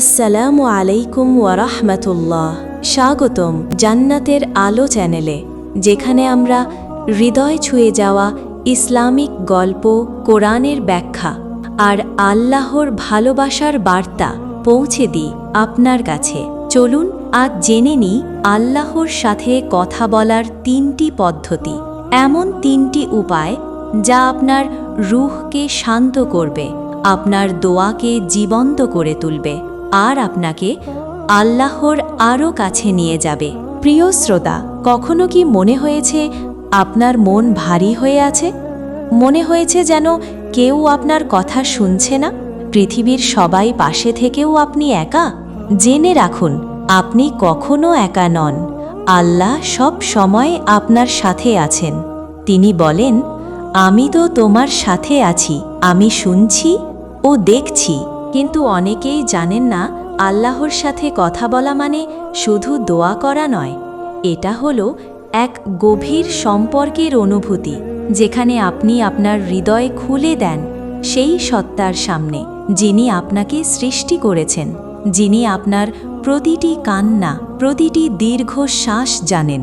আসসালামু আলাইকুম ওয়ারাহমাতুল্লাহ স্বাগতম জান্নাতের আলো চ্যানেলে, যেখানে আমরা হৃদয় ছুঁয়ে যাওয়া ইসলামিক গল্প, কোরআনের ব্যাখ্যা আর আল্লাহর ভালোবাসার বার্তা পৌঁছে দিই আপনার কাছে। চলুন আজ জেনে নিই আল্লাহর সাথে কথা বলার তিনটি পদ্ধতি। এমন তিনটি উপায় যা আপনার রুহকে শান্ত করবে, আপনার দোয়াকে জীবন্ত করে তুলবে। আর আপনাকে আল্লাহর আরও কাছে নিয়ে যাবে। প্রিয় শ্রোতা, কখনো কি মনে হয়েছে আপনার মন ভারী হয়ে আছে? মনে হয়েছে যেন কেউ আপনার কথা শুনছে না? পৃথিবীর সবাই পাশে থেকেও আপনি একা? জেনে রাখুন, আপনি কখনো একা নন। আল্লাহ সব সময় আপনার সাথে আছেন। তিনি বলেন, আমি তো তোমার সাথে আছি, আমি শুনছি ও দেখছি। কিন্তু অনেকেই জানেন না, আল্লাহর সাথে কথা বলা মানে শুধু দোয়া করা নয়। এটা হলো এক গভীর সম্পর্কের অনুভূতি, যেখানে আপনি আপনার হৃদয় খুলে দেন সেই সত্তার সামনে, যিনি আপনাকে সৃষ্টি করেছেন, যিনি আপনার প্রতিটি কান্না, প্রতিটি দীর্ঘ শ্বাস জানেন।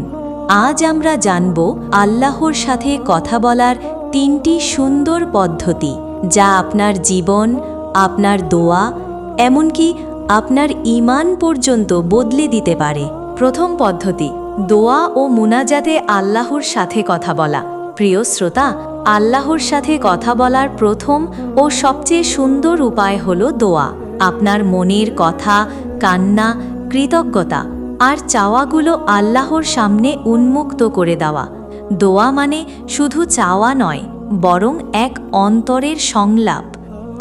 আজ আমরা জানব আল্লাহর সাথে কথা বলার তিনটি সুন্দর পদ্ধতি, যা আপনার জীবন আপনার দোয়া, এমনকি আপনার ইমান পর্যন্ত বদলে দিতে পারে। প্রথম পদ্ধতি, দোয়া ও মুনাজাতে আল্লাহর সাথে কথা বলা। প্রিয় শ্রোতা, আল্লাহর সাথে কথা বলার প্রথম ও সবচেয়ে সুন্দর উপায় হল দোয়া। আপনার মনের কথা, কান্না, কৃতজ্ঞতা আর চাওয়াগুলো আল্লাহর সামনে উন্মুক্ত করে দেওয়া। দোয়া মানে শুধু চাওয়া নয়, বরং এক অন্তরের সংলাপ।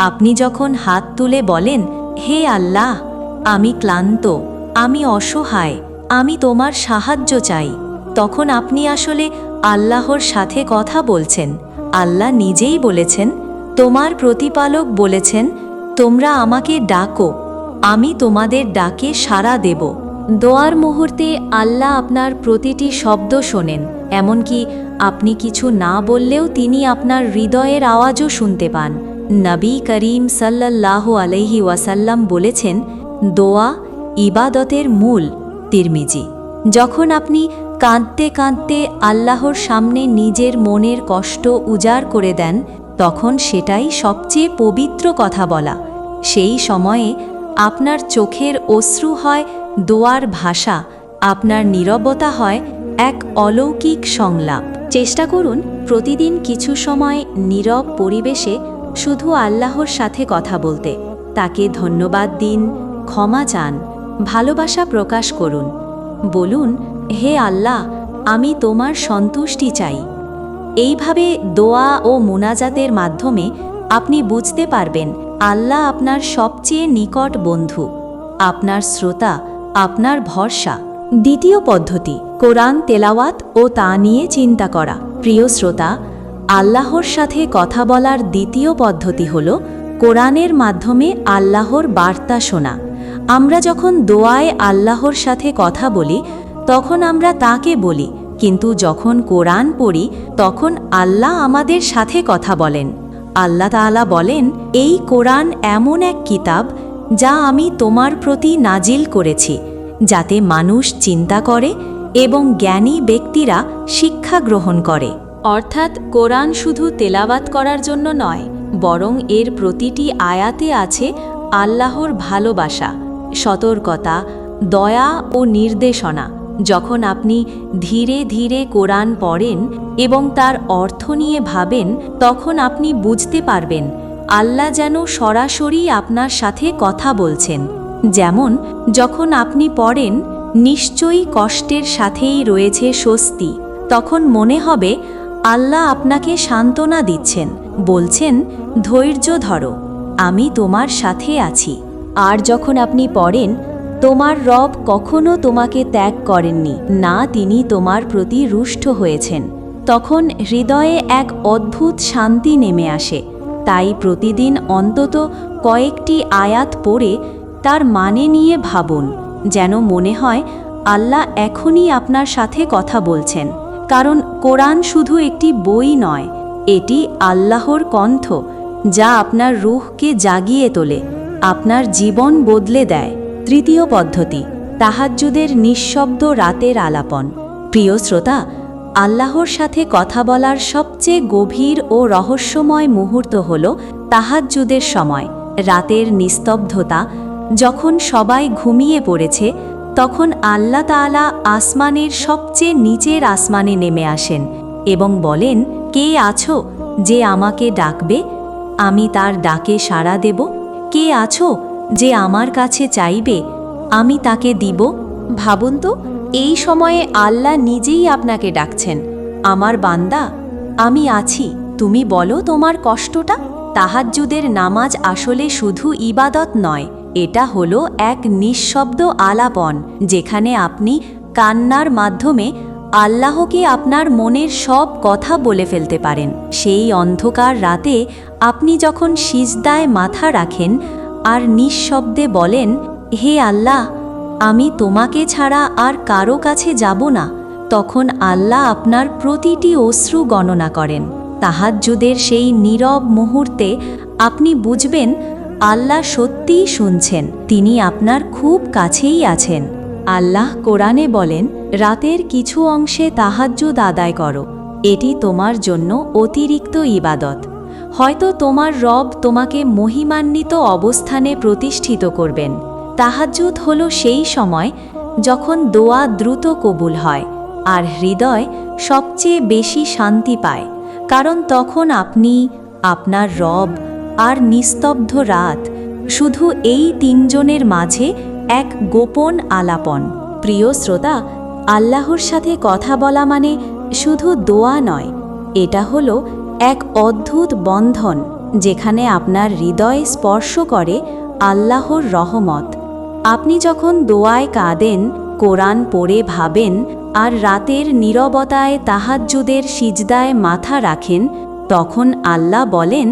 আপনি যখন হাত তুলে বলেন, হে আল্লাহ, আমি ক্লান্ত, আমি অসহায়, আমি তোমার সাহায্য চাই, তখন আপনি আসলে আল্লাহর সাথে কথা বলছেন। আল্লাহ নিজেই বলেছেন, তোমার প্রতিপালক বলেছেন, তোমরা আমাকে ডাকো, আমি তোমাদের ডাকে সাড়া দেব। দোয়ার মুহূর্তে আল্লাহ আপনার প্রতিটি শব্দ শোনেন, এমনকি আপনি কিছু না বললেও তিনি আপনার হৃদয়ের আওয়াজও শুনতে পান। নবী করিম সাল্লাল্লাহ আলহি ওয়াসাল্লাম বলেছেন, দোয়া ইবাদতের মূল তিরমিজি। যখন আপনি কাঁদতে কাঁদতে আল্লাহর সামনে নিজের মনের কষ্ট উজাড় করে দেন, তখন সেটাই সবচেয়ে পবিত্র কথা বলা। সেই সময়ে আপনার চোখের অশ্রু হয়, দোয়ার ভাষা, আপনার নীরবতা হয় এক অলৌকিক সংলাপ। চেষ্টা করুন প্রতিদিন কিছু সময় নীরব পরিবেশে শুধু আল্লাহর সাথে কথা বলতে। তাকে ধন্যবাদ দিন, ক্ষমা চান, ভালোবাসা প্রকাশ করুন। বলুন, হে আল্লাহ, আমি তোমার সন্তুষ্টি চাই। এইভাবে দোয়া ও মোনাজাতের মাধ্যমে আপনি বুঝতে পারবেন, আল্লাহ আপনার সবচেয়ে নিকট বন্ধু, আপনার শ্রোতা, আপনার ভরসা। দ্বিতীয় পদ্ধতি, কোরআন তেলাওয়াত ও তা নিয়ে চিন্তা করা। প্রিয় শ্রোতা আল্লাহর সাথে কথা বলার দ্বিতীয় পদ্ধতি হল কোরআনের মাধ্যমে আল্লাহর বার্তা শোনা। আমরা যখন দোয়ায় আল্লাহর সাথে কথা বলি, তখন আমরা তাকে বলি, কিন্তু যখন কোরআন পড়ি, তখন আল্লাহ আমাদের সাথে কথা বলেন। আল্লাহ তাআলা বলেন, এই কোরআন এমন এক কিতাব যা আমি তোমার প্রতি নাজিল করেছি, যাতে মানুষ চিন্তা করে এবং জ্ঞানী ব্যক্তিরা শিক্ষা গ্রহণ করে। অর্থাৎ কোরআন শুধু তেলাবাত করার জন্য নয়, বরং এর প্রতিটি আয়াতে আছে আল্লাহর ভালোবাসা, সতর্কতা, দয়া ও নির্দেশনা। যখন আপনি ধীরে ধীরে কোরআন পড়েন এবং তার অর্থ নিয়ে ভাবেন, তখন আপনি বুঝতে পারবেন, আল্লাহ যেন সরাসরি আপনার সাথে কথা বলছেন। যেমন, যখন আপনি পড়েন, নিশ্চয়ই কষ্টের সাথেই রয়েছে স্বস্তি, তখন মনে হবে আল্লাহ আপনাকে সান্ত্বনা দিচ্ছেন, বলছেন, ধৈর্য ধরো, আমি তোমার সাথে আছি। আর যখন আপনি পড়েন, তোমার রব কখনো তোমাকে ত্যাগ করেননি, না তিনি তোমার প্রতি রুষ্ট হয়েছেন। তখন হৃদয়ে এক অদ্ভুত শান্তি নেমে আসে। তাই প্রতিদিন অন্তত কয়েকটি আয়াত পড়ে তার মানে নিয়ে ভাবুন, যেন মনে হয়, আল্লাহ এখনই আপনার সাথে কথা বলছেন। কারণ কোরআন শুধু একটি বই নয়, এটি আল্লাহর কণ্ঠ, যা আপনার রুহকে জাগিয়ে তোলে, আপনার জীবন বদলে দেয়। তৃতীয় পদ্ধতি, তাহাজ্জুদের নিঃশব্দ রাতের আলাপন। প্রিয় শ্রোতা, আল্লাহর সাথে কথা বলার সবচেয়ে গভীর ও রহস্যময় মুহূর্ত হল তাহাজ্জুদের সময়, রাতের নিস্তব্ধতা, যখন সবাই ঘুমিয়ে পড়েছে তখন আল্লাহ তাআলা আসমানের সবচেয়ে নিচের আসমানে নেমে আসেন এবং বলেন, কে আছো যে আমাকে ডাকবে? আমি তার ডাকে সাড়া দেব। কে আছো যে আমার কাছে চাইবে? আমি তাকে দিব। ভাবুন তো, এই সময়ে আল্লাহ নিজেই আপনাকে ডাকছেন। আমার বান্দা, আমি আছি। তুমি বলো তোমার কষ্টটা? তাহাজ্জুদের নামাজ আসলে শুধু ইবাদত নয় এটা হলো এক নিঃশব্দ আলাপন, যেখানে আপনি কান্নার মাধ্যমে আল্লাহকে আপনার মনের সব কথা বলে ফেলতে পারেন। সেই অন্ধকার রাতে আপনি যখন সিজদায় মাথা রাখেন আর নিঃশব্দে বলেন, হে আল্লাহ, আমি তোমাকে ছাড়া আর কারও কাছে যাব না, তখন আল্লাহ আপনার প্রতিটি অশ্রু গণনা করেন। তাহাজ্জুদের সেই নীরব মুহূর্তে আপনি বুঝবেন আল্লাহ সত্যিই শুনছেন, তিনি আপনার খুব কাছেই আছেন। আল্লাহ কোরআনে বলেন, রাতের কিছু অংশে তাহাজ্জুদ আদায় করো, এটি তোমার জন্য অতিরিক্ত ইবাদত। হয়তো তোমার রব তোমাকে মহিমান্বিত অবস্থানে প্রতিষ্ঠিত করবেন। তাহাজ্জুদ হল সেই সময় যখন দোয়া দ্রুত কবুল হয়, আর হৃদয় সবচেয়ে বেশি শান্তি পায়, কারণ তখন আপনি আপনার রব আর নিস্তব্ধ রাত, শুধু এই তিনজনের মাঝে এক গোপন আলাপন। প্রিয় শ্রোতা, আল্লাহর সাথে কথা বলা মানে শুধু দোয়া নয়, এটা হলো এক অদ্ভুত বন্ধন যেখানে আপনার হৃদয় স্পর্শ করে আল্লাহর রহমত। আপনি যখন দোয়ায় কাঁদেন, কোরআন পড়ে ভাবেন আর রাতের নীরবতায় তাহাজ্জুদের সিজদায় মাথা রাখেন, তখন আল্লাহ বলেন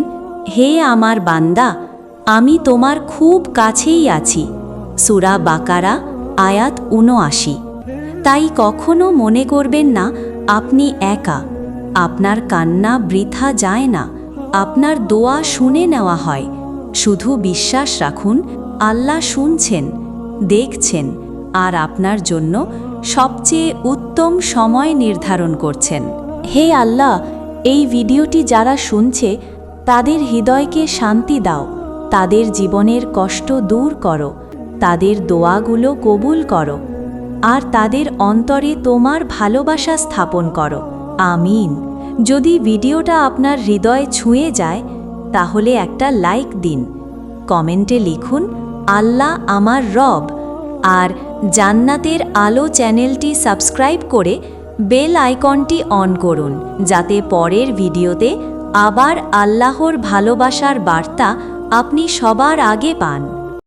হে আমার বান্দা, আমি তোমার খুব কাছেই আছি। সুরা বাকারা, আয়াত উনআশি তাই কখনো মনে করবেন না, আপনি একা। আপনার কান্না বৃথা যায় না, আপনার দোয়া শুনে নেওয়া হয়। শুধু বিশ্বাস রাখুন, আল্লাহ শুনছেন, দেখছেন, আর আপনার জন্য সবচেয়ে উত্তম সময় নির্ধারণ করছেন। হে আল্লাহ, এই ভিডিওটি যারা শুনছে তাদের হৃদয়কে শান্তি দাও, তাদের জীবনের কষ্ট দূর করো, তাদের দোয়াগুলো কবুল করো, আর তাদের অন্তরে তোমার ভালোবাসা স্থাপন করো। আমিন। যদি ভিডিওটা আপনার হৃদয় ছুঁয়ে যায়, তাহলে একটা লাইক দিন। কমেন্টে লিখুন, আল্লাহ আমার রব। আর জান্নাতের আলো চ্যানেলটি সাবস্ক্রাইব করে বেল আইকনটি অন করুন, যাতে পরের ভিডিওতে আবার আল্লাহর ভালোবাসার বার্তা আপনি সবার আগে পান।